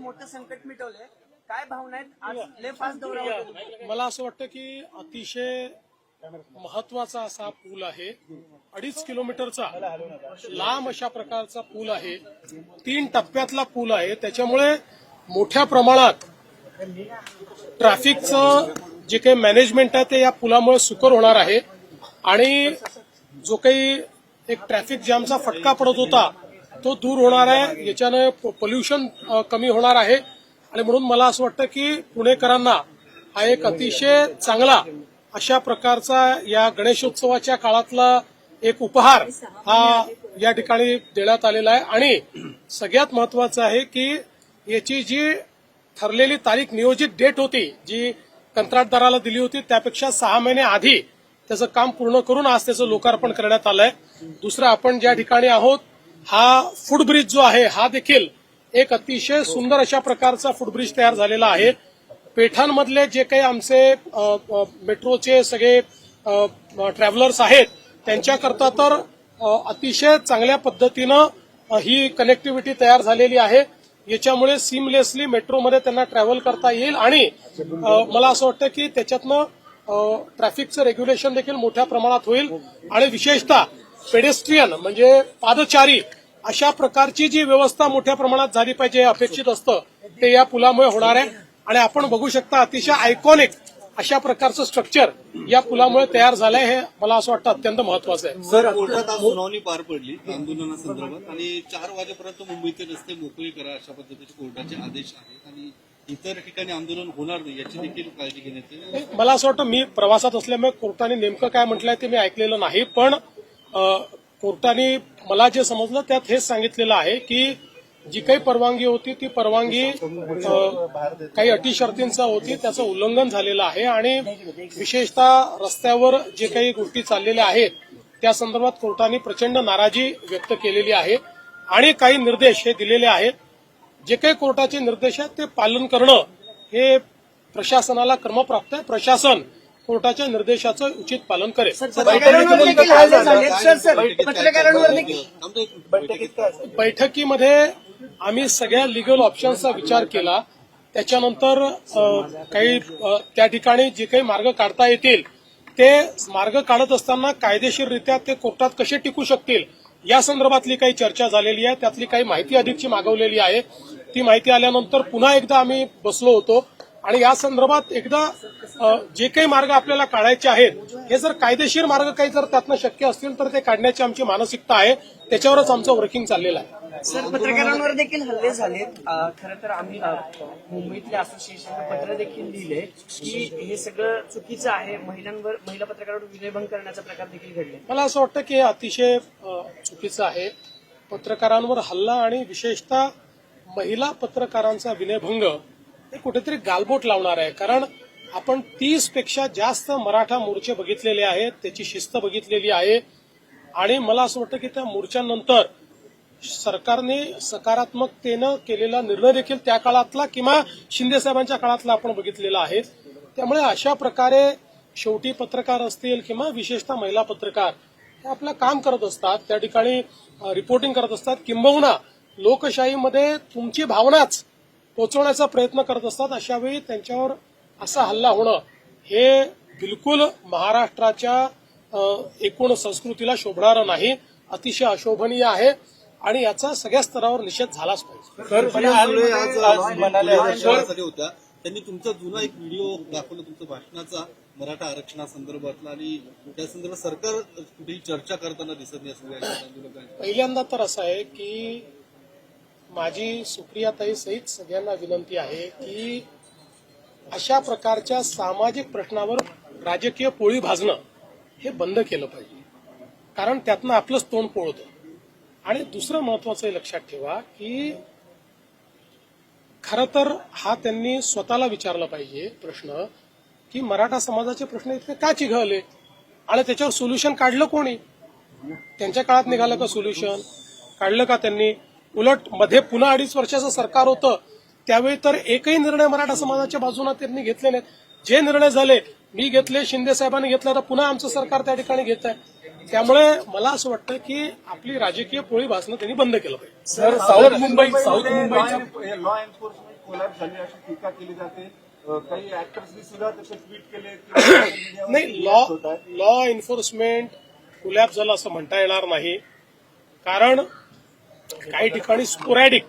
मोठं संकट मिटवलंय. काय भावना आहेत? लय फास्ट. मला असं वाटतं की अतिशय महत्त्वाचा असा पूल आहे. अडीच किलोमीटरचा. लांब अशा प्रकारचा पूल आहे. तीन टप्प्यातला पूल आहे. त्याच्यामुळे मोठ्या प्रमाणात ट्रॅफिकचं जे काही मॅनेजमेंट आहे ते या पुलामुळे सुकर होणार आहे. आणि जो काही एक ट्रॅफिक जॅमचा फटका पडत होता तो दूर होणार आहे. याच्यानं पोल्युशन कमी होणार आहे. आणि म्हणून मला असं वाटतं की पुणेकरांना हा एक अतिशय चांगला अशा प्रकारचा या गणेशोत्सवाच्या काळातला एक उपहार हा या ठिकाणी देण्यात आलेला आहे. आणि सगळ्यात महत्वाचं आहे की याची जी ठरलेली तारीख नियोजित डेट होती जी कंत्राटदाराला दिली होती त्यापेक्षा सहा महिने आधी त्याचं काम पूर्ण करून आज त्याचं लोकार्पण करण्यात आलंय. दुसरं आपण ज्या ठिकाणी आहोत हा फुटब्रिज जो आहे हा देखील एक अतिशय सुंदर अशा प्रकारचा फुटब्रिज तयार झालेला आहे. पेठांमधले जे काही आमचे मेट्रोचे सगळे ट्रॅव्हलर्स आहेत त्यांच्याकरता तर अतिशय चांगल्या पद्धतीनं ही कनेक्टिव्हिटी तयार झालेली आहे. याच्यामुळे सिमलेसली मेट्रोमध्ये त्यांना ट्रॅव्हल करता येईल आणि मला असं वाटतं की त्याच्यातनं ट्रॅफिकचं रेग्युलेशन देखील मोठ्या प्रमाणात होईल. आणि विशेषतः पेडेस्ट्रियन म्हणजे पादचारी अशा प्रकारची जी व्यवस्था मोठ्या प्रमाणात झाली पाहिजे हे अपेक्षित असतं ते या पुलामुळे होणार आहे. आणि आपण बघू शकता अतिशय आयकॉनिक अशा प्रकारचं स्ट्रक्चर या पुलामुळे तयार झालंय हे मला असं वाटतं अत्यंत महत्वाचं आहे. सर कोर्टात आज सुनावणी पार पडली आंदोलनासंदर्भात आणि चार वाजेपर्यंत मुंबईचे रस्ते मोकळे करा अशा पद्धतीचे कोर्टाचे आदेश आहेत आणि इतर ठिकाणी आंदोलन होणार नाही याची देखील काळजी घेण्यात मला असं वाटतं मी प्रवासात असल्यामुळे कोर्टाने नेमकं काय म्हटलंय ते मी ऐकलेलं नाही पण कोर्टाने मला जे समजलं त्यात हेच सांगितलेलं आहे की जी काही परवानगी होती ती परवानगी काही अटी शर्तींचा होती त्याचं उल्लंघन झालेलं आहे आणि विशेषतः रस्त्यावर जे काही गोष्टी चाललेल्या आहेत त्या संदर्भात कोर्टाने प्रचंड नाराजी व्यक्त केलेली आहे आणि काही निर्देश हे दिलेले आहेत. जे काही कोर्टाचे निर्देश आहेत ते पालन करणं हे प्रशासनाला क्रमप्राप्त आहे. प्रशासन कोर्टाच्या निर्देशाचं उचित पालन करेल. बैठकीमध्ये आम्ही सगळ्या लिगल ऑप्शन्सचा विचार केला. त्याच्यानंतर काही त्या ठिकाणी जे काही मार्ग काढता येतील ते मार्ग काढत असताना कायदेशीररित्या ते कोर्टात कसे टिकू शकतील या संदर्भातली काही चर्चा झालेली आहे. त्यातली काही माहिती अधिकची मागवलेली आहे. ती माहिती आल्यानंतर पुन्हा एकदा आम्ही बसलो होतो. आणि या संदर्भात एकदा जे काही मार्ग आपल्याला काढायचे आहेत हे जर कायदेशीर मार्ग काही जर त्यातनं शक्य असतील तर ते काढण्याची आमची मानसिकता आहे. त्याच्यावरच आमचं वर्किंग चाललेलं आहे. सर पत्रकारांवर देखील हल्ले झालेत. अं, खरं तर आम्ही मुंबईतल्या असोसिएशनला पत्र देखील लिहिले की हे सगळं चुकीचं आहे. महिलांवर महिला पत्रकारांवर विनयभंग करण्याचा प्रकार देखील घडले. मला असं वाटतं की हे अतिशय चुकीचं आहे. पत्रकारांवर हल्ला आणि विशेषतः महिला पत्रकारांचा विनयभंग हे कुठेतरी गालबोट लावणार आहे. कारण आपण तीसपेक्षा जास्त मराठा मोर्चे बघितलेले आहेत. त्याची शिस्त बघितलेली आहे. आणि मला असं वाटतं की त्या मोर्चांनंतर सरकारने सकारात्मकतेनं केलेला निर्णय देखील त्या काळातला किंवा शिंदे साहेबांच्या काळातला आपण बघितलेला आहे. त्यामुळे अशा प्रकारे शेवटी पत्रकार असतील किंवा विशेषतः महिला पत्रकार हे आपलं काम करत असतात. त्या ठिकाणी रिपोर्टिंग करत असतात. किंबहुना लोकशाहीमध्ये तुमची भावनाच पोचवण्याचा प्रयत्न करत असतात अशा वेळी त्यांच्यावर असा हल्ला होणं हे बिलकुल महाराष्ट्राच्या अ, एकूण संस्कृतीला शोभणारं नाही अतिशय अशोभनीय आहे आणि याचा सगळ्या स्तरावर निषेध झालाच पाहिजे. होत्या. त्यांनी तुमचा जुना एक व्हिडिओ दाखवला तुमच्या भाषणाचा मराठा आरक्षणासंदर्भातला आणि त्या संदर्भात सरकार कुठेही चर्चा करताना दिसत नाही पहिल्यांदा तर असं आहे की माझी सुप्रियाताई सहित सगळ्यांना विनंती आहे की अशा प्रकारच्या सामाजिक प्रश्नावर राजकीय पोळी भाजणं हे बंद केलं पाहिजे. कारण त्यातनं आपलंच तोंड पोळतं. आणि दुसरं महत्वाचं हे लक्षात ठेवा की खरं तर हा त्यांनी स्वतःला विचारला पाहिजे प्रश्न की मराठा समाजाचे प्रश्न इतके का चिघळले? आणि त्याच्यावर सोल्युशन काढलं कोणी? त्यांच्या काळात निघालं का सोल्युशन काढलं का त्यांनी? उलटमध्ये पुन्हा अडीच वर्षाचं सरकार होतं त्यावेळी तर एकही निर्णय मराठा समाजाच्या बाजूने त्यांनी घेतले नाहीत. जे निर्णय झाले मी घेतले शिंदे साहेबांनी घेतले तर पुन्हा आमचं सरकार त्या ठिकाणी घेत आहे. त्यामुळे मला असं वाटतं की आपली राजकीय पोळी भासणं त्यांनी बंद केलं पाहिजे. सर साऊथ मुंबई साऊथ मुंबईच्या लॉ एन्फोर्समेंट कोलॅप झाली अशी टीका केली जाते? काही ऍक्टर्सनी सुद्धा त्याचे ट्विट केले नाही लॉ. लॉ एन्फोर्समेंट कुलॅप झालं असं म्हणता येणार नाही. कारण काही ठिकाणी स्पोरॅडिक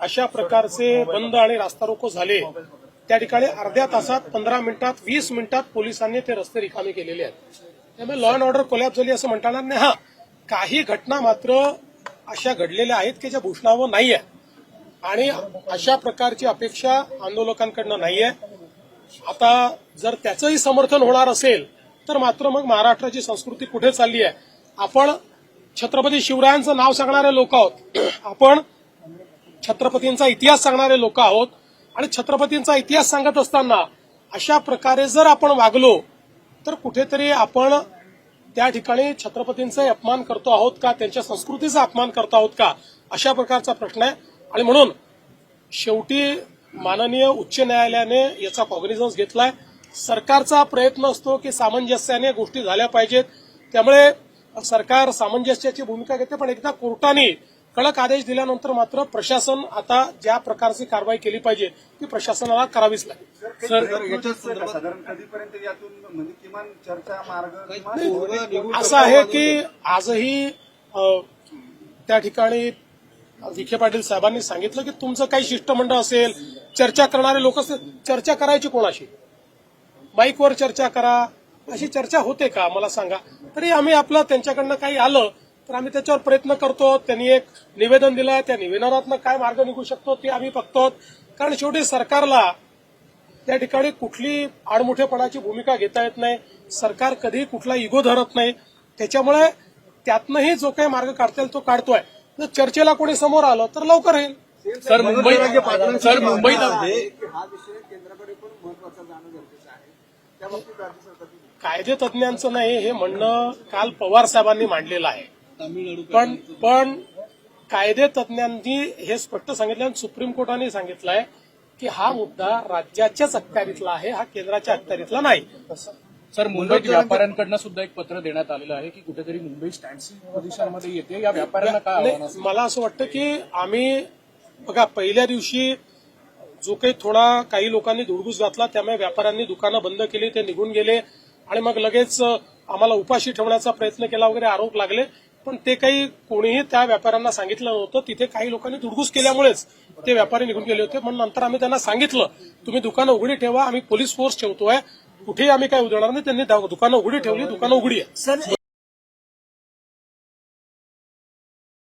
अशा प्रकारचे बंद आणि रास्ता रोको झाले. त्या ठिकाणी अर्ध्या तासात पंधरा मिनिटात वीस मिनिटात पोलिसांनी ते रस्ते रिकामे केलेले आहेत. त्यामुळे लॉ अँड ऑर्डर कोलॅप झाली असं म्हणता येणार नाही हा काही घटना मात्र अशा घडलेल्या आहेत की ज्या घोषणावर नाही आहे आणि अशा प्रकारची अपेक्षा आंदोलकांकडनं नाही आहे आता जर त्याचंही समर्थन होणार असेल तर मात्र मग महाराष्ट्राची संस्कृती कुठे चालली आहे? आपण छत्रपती शिवरायांचं नाव सांगणारे लोक आहोत. आपण छत्रपतींचा इतिहास सांगणारे लोक आहोत. आणि छत्रपतींचा इतिहास सांगत असताना अशा प्रकारे जर आपण वागलो तर कुठेतरी आपण त्या ठिकाणी छत्रपतींचा अपमान करतो आहोत का? त्यांच्या संस्कृतीचा अपमान करतो आहोत का? अशा प्रकारचा प्रश्न आहे. आणि म्हणून शेवटी माननीय उच्च न्यायालयाने याचा कॉग्निझन्स घेतलाय. सरकारचा प्रयत्न असतो की सामंजस्याने गोष्टी झाल्या पाहिजेत. त्यामुळे सरकार सामंजस्याची भूमिका घेते पण एकदा कोर्टाने कडक आदेश दिल्यानंतर मात्र प्रशासन आता ज्या प्रकारची कारवाई केली पाहिजे ती प्रशासनाला करावीच लागेल. सर याच्यात साधारण कधीपर्यंत यातून म्हणजे असं आहे की आजही त्या ठिकाणी विखे पाटील साहेबांनी सांगितलं की तुमचं काही शिष्टमंडळ असेल चर्चा करणारे लोक चर्चा करायची कोणाशी? माईकवर चर्चा करा अशी चर्चा होते का? मला सांगा. तरी आम्ही आपलं त्यांच्याकडनं काही आलं तर आम्ही त्याच्यावर प्रयत्न करतो. त्यांनी एक निवेदन दिलंय त्या निवेदनातनं काय मार्ग निघू शकतो ते आम्ही बघतो. कारण शेवटी सरकारला त्या ठिकाणी कुठली आडमुठेपणाची भूमिका घेता येत नाही. सरकार कधी कुठला इगो धरत नाही. त्याच्यामुळे त्यातनंही जो काही मार्ग काढता येईल तो काढतोय. जर चर्चेला कोणी समोर आलं तर लवकर येईल. सर मुंबई सर मुंबईत हा विषय केंद्राकडे पण महत्त्वाचा जाणं गरजेचं आहे. त्या बाबतीत राज्य सरकारची कायदे तज्ज्ञांचं नाही हे म्हणणं काल पवार साहेबांनी मांडलेलं आहे. पण पण कायदे तज्ज्ञांनी हे स्पष्ट सांगितलं आणि सुप्रीम कोर्टाने सांगितलंय की हा मुद्दा राज्याच्याच अखत्यारीतला आहे हा केंद्राच्या अखत्यारीतला नाही. सर मुंबईत व्यापाऱ्यांकडनं सुद्धा एक पत्र देण्यात आलेलं आहे की कुठेतरी मुंबई स्टँडसी पोझिशनमध्ये येते. या व्यापाऱ्यांना काय? मला असं वाटतं की आम्ही बघा पहिल्या दिवशी जो काही थोडा काही लोकांनी धुडगूस घातला त्यामुळे व्यापाऱ्यांनी दुकानं बंद केली ते निघून गेले. आणि मग लगेच आम्हाला उपाशी ठेवण्याचा प्रयत्न केला वगैरे आरोप लागले. पण ते काही कोणीही त्या व्यापाऱ्यांना सांगितलं नव्हतं. तिथे काही लोकांनी धुडगूस केल्यामुळेच ते व्यापारी निघून गेले होते. म्हणून नंतर आम्ही त्यांना सांगितलं तुम्ही दुकानं उघडी ठेवा. आम्ही पोलीस फोर्स ठेवतोय. कुठेही आम्ही काय उधळणार नाही. त्यांनी दुकानं उघडी ठेवली. दुकानं उघडी आहे.